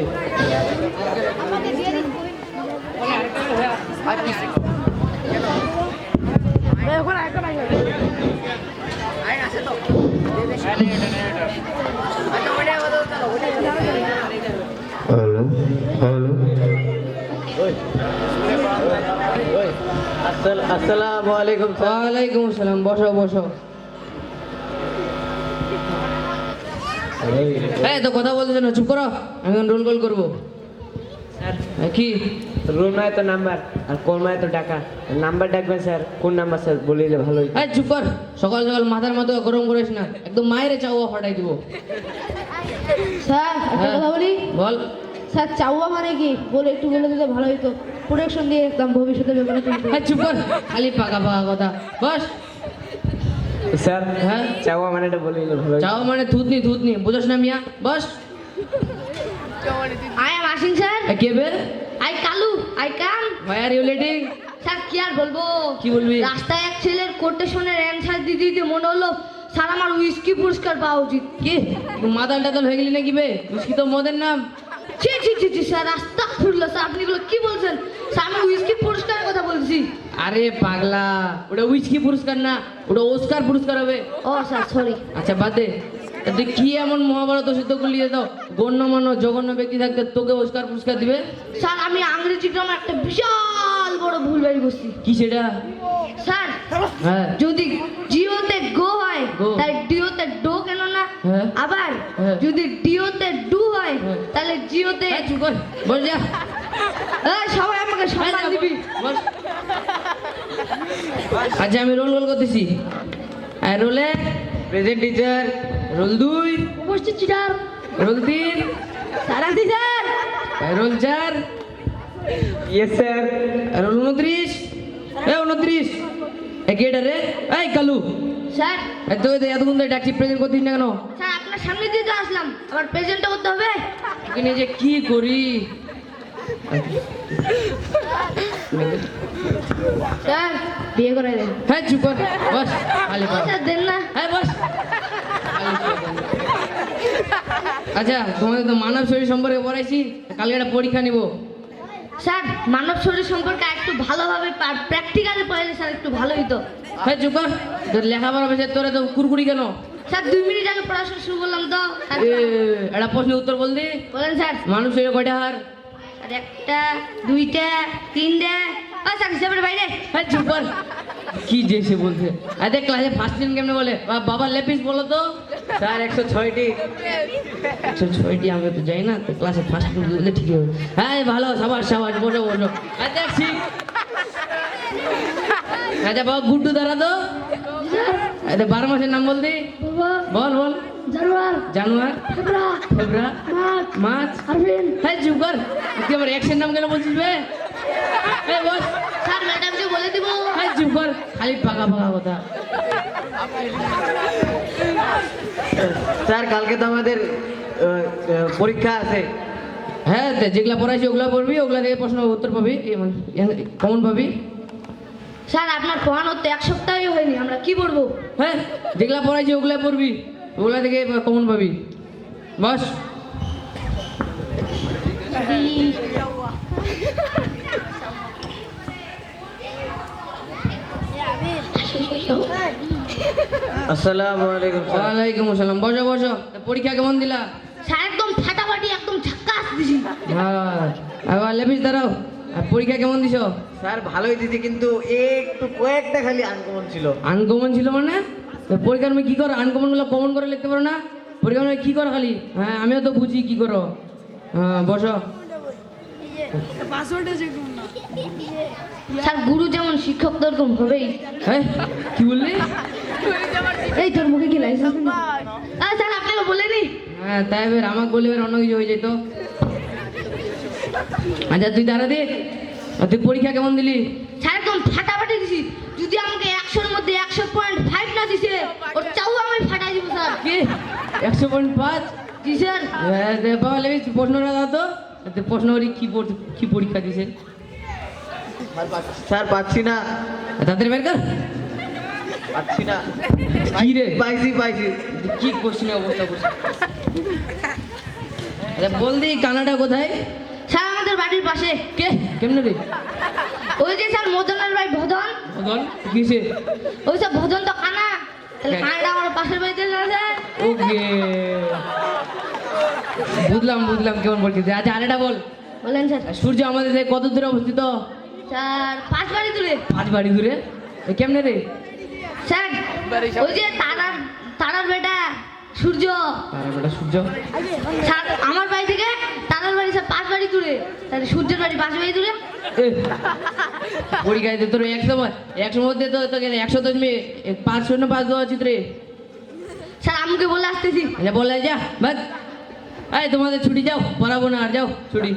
ওই। Hello hello. আসসালামু আলাইকুম ওয়ালাইকুম আসসালাম বসো বসো। এই তো কথা বলতেছ না চুপ করো। আমি রোল কল করব। স্যার। হ্যাঁ, কি? রুম নয় তো নাম্বার আর কোন নয় তো টাকা নাম্বার ডাকবেন স্যার। কোন নাম্বার স্যার? বলে দিলে ভালো হতো। এই চুপ কর। সকাল সকাল মাথার মতো গরম করিস না। একদম মায়ের চাওয়া ফাটাই দিব। স্যার একটা হ্যাঁ। কথা বলি? বল। স্যার চাওয়া মানে কি? বলে একটু বলে দিলে ভালো হতো প্রোটেকশন দিয়ে একদম ভবিষ্যতের ব্যাপারে চুপ কর। খালি পাকা পাকা কথা। বস। স্যার হ্যাঁ? চাওয়া মানে এটা বলে ভালো। চাওয়া মানে থুতনি থুতনি। বুঝোস না মিয়া boss. I am asking sir. কে বে I Kalu I come why are you letting sir কি আর বলব? কি বলবি? রাস্তায় এক ছেলের কোটেশনের অ্যান্সার দিতে দিতে মনে হলো স্যার আমার উইস্কি পুরস্কার পাওয়া উচিত। কি? মাতাল টাতাল হয়ে গেলি নাকি বে? উস্কি তো মদের নাম। ছি ছি ছি ছি স্যার রাস্তা ফুটলো স্যার আপনি এগুলো কি বলছেন? স্যার আমি উইস্কি পুরস্কারের কথা বলছি। আরে পাগলা ওটা উইস্কি পুরস্কার না ওটা ওস্কার পুরস্কার হবে। ও স্যার সরি আচ্ছা বাদ দে। তুই কি এমন মহাভারত সিদ্ধ করলি যে তো গণ্যমান্য জঘন্য ব্যক্তি থাকতে তোকে ওস্কার পুরস্কার দিবে? স্যার আমি ইংরেজি গ্রামে একটা বিশাল বড় ভুল বাড়ি করছি। কি সেটা? স্যার হ্যাঁ। যদি জিওতে গো হয়. তাহলে ডিওতে ডো কেন না হ্যাঁ। আবার। যদি ডিওতে ডু হয় হ্যাঁ। তাহলে জিওতে বল যা। সবাই আমাকে সম্মান দিবি। আচ্ছা আমি রোল রোল করতেছি। আর রোলে প্রেজেন্ট টিচার রোল দুই। উপস্থিত চিটার রোল তিন। স্যার আর রোল চার। ইয়েস স্যার রোল উনত্রিশ। এ উনত্রিশ। এ কেটা রে? এই কালু। স্যার। এ তো এই এতক্ষণ ধরে ডাকছি প্রেজেন্ট করতিস না কেন? সামনে দিয়ে তো আসলাম। আবার প্রেজেন্টটা করতে হবে? নিয়ে যে কি করি? স্যার বিয়ে করে দেন। হ্যাঁ চুপ কর। বস পাও। স্যার দেন না। হ্যাঁ বস। আচ্ছা তোমাদের তো মানব শরীর সম্পর্কে পড়াইছি কালকে একটা পরীক্ষা নিব। স্যার মানব শরীর সম্পর্কে একটু ভালোভাবে প্র্যাকটিক্যালে পড়াইলে স্যার একটু ভালো হতো হ্যাঁ চুপ কর। তোর লেখাপড়া বেশি তোরা তো কুরকুরি কেন? স্যার দুই মিনিট আগে পড়াশোনা শুরু করলাম তো। একটা প্রশ্নের উত্তর বল দি। বলেন স্যার। মানুষ শরীরে কয়টা হার? আর একটা দুইটা তিনটা। ও স্যার হিসাবের বাইরে। হ্যাঁ চুপ কর। কি যে সে বলছে। আরে ক্লাসে ফার্স্ট দিন কেমনে বলে? বাবা লেপিস বলো তো। স্যার একশো ছয়টি। একশো ছয়টি আমি তো যাই না তো ক্লাসে ফার্স্ট দিন বললে ঠিকই হবে। হ্যাঁ ভালো সাবাস সাবাস বসো বসো। হ্যাঁ দেখছি। আচ্ছা বাবা গুড্ডু দাঁড়া তো আরে বারো মাসের নাম বল দি বল বল। জানুয়ার। জানুয়ার। ফেব্রা ফেব্রুয়ারি। মার্চ। মার্চ। আরবিন হ্যাঁ চুপ কর। তুই আমার অ্যাকশন নাম কেন বলছিস বে? এই বস। স্যার ম্যাডামকে বলে দিব। হ্যাঁ চুপ কর। খালি পাকা পাকা কথা। স্যার কালকে তো আমাদের পরীক্ষা আছে। হ্যাঁ যেগুলা পড়াইছি ওগুলা পড়বি ওগুলা থেকে প্রশ্ন উত্তর পাবি কমন পাবি। স্যার আপনার পড়ানোর তো এক আমরা কি করব হ্যাঁ যেগুলা পড়াইছি ওগুলা পড়বি ওগুলা থেকে কমন পাবি। বস। আসসালামু আলাইকুম ওয়ালাইকুম আসসালাম। বসো বসো। পরীক্ষা কেমন দিলা? স্যার একদম ফাটাফাটি একদম ঝাক্কাস দিছি হ্যাঁ। আবার লেপিস দাঁড়াও। পরীক্ষা কেমন দিছো? স্যার ভালোই দিদি কিন্তু একটু কয়েকটা খালি আনকমন ছিল। আনকমন ছিল মানে? পরীক্ষার আমি কি করো? আনকমনগুলো কমন করে লিখতে পারো না? পরীক্ষার মধ্যে কি করো খালি? হ্যাঁ আমিও তো বুঝি কি করো। হ্যাঁ বসো। স্যার গুরু যেমন শিক্ষক তোরকম হবেই হ্যাঁ কি বললি? এই তোর মুখে কি লাইসেন্স স্যার আপনাকে বলেনি? হ্যাঁ তাই এবার আমাকে বলে এবার অন্য কিছু হয়ে যেত। আচ্ছা তুই দাঁড়া দে। তুই পরীক্ষা কেমন দিলি? স্যার একদম ফাটাফাটি দিছি। যদি আমাকে একশোর মধ্যে একশো পয়েন্ট ফাইভ না দিছে ওর চাও আমি ফাটাই দিব স্যার। কি? একশো পয়েন্ট পাঁচ জি স্যার। বাবা লেবি প্রশ্নটা দাও তো। প্রশ্ন করি কি কি পরীক্ষা দিছে? স্যার পাচ্ছি না। তাদের বের কর। পাচ্ছি না। কি রে? পাইছি পাইছি। কি কোশ্চেনের অবস্থা করছে আরে বল দি কানাডা কোথায়? বাড়ির পাশে। কে? কেমনে রে? ওই যে স্যার মদনের ভাই ভদন বল কিসে? ওই স্যার ভদন তো কানা তাহলে হ্যাঁ। কানাটা আমার পাশের বাড়িতে স্যার? ওকে। বুঝলাম বুঝলাম কেমন বলছিস। আচ্ছা আরেকটা বল। বলেন স্যার। সূর্য আমাদের কত দূরে অবস্থিত? স্যার পাঁচ বাড়ি দূরে। পাঁচ বাড়ি দূরে? কেমনে রে? স্যার ওই যে তারার তারার বেটা সূর্য। আরে বেটা সূর্য। আমার বাড়ি থেকে তারার বাড়ি স্যার পাঁচ বাড়ি দূরে। তাহলে সূর্যের বাড়ি পাঁচ বাড়ি দূরে। এ, পরীক্ষায় তো তোর একশো মা- একশোর মধ্যে তো তোকে একশো দশ মেয়ে পাঁচ শূন্য পাঁচ দেওয়া উচিত রে স্যার আমাকে বলে আসতেছি। আচ্ছা বলে যা বাদ। এই তোমাদের ছুটি যাও পড়াবো না আর যাও ছুটি।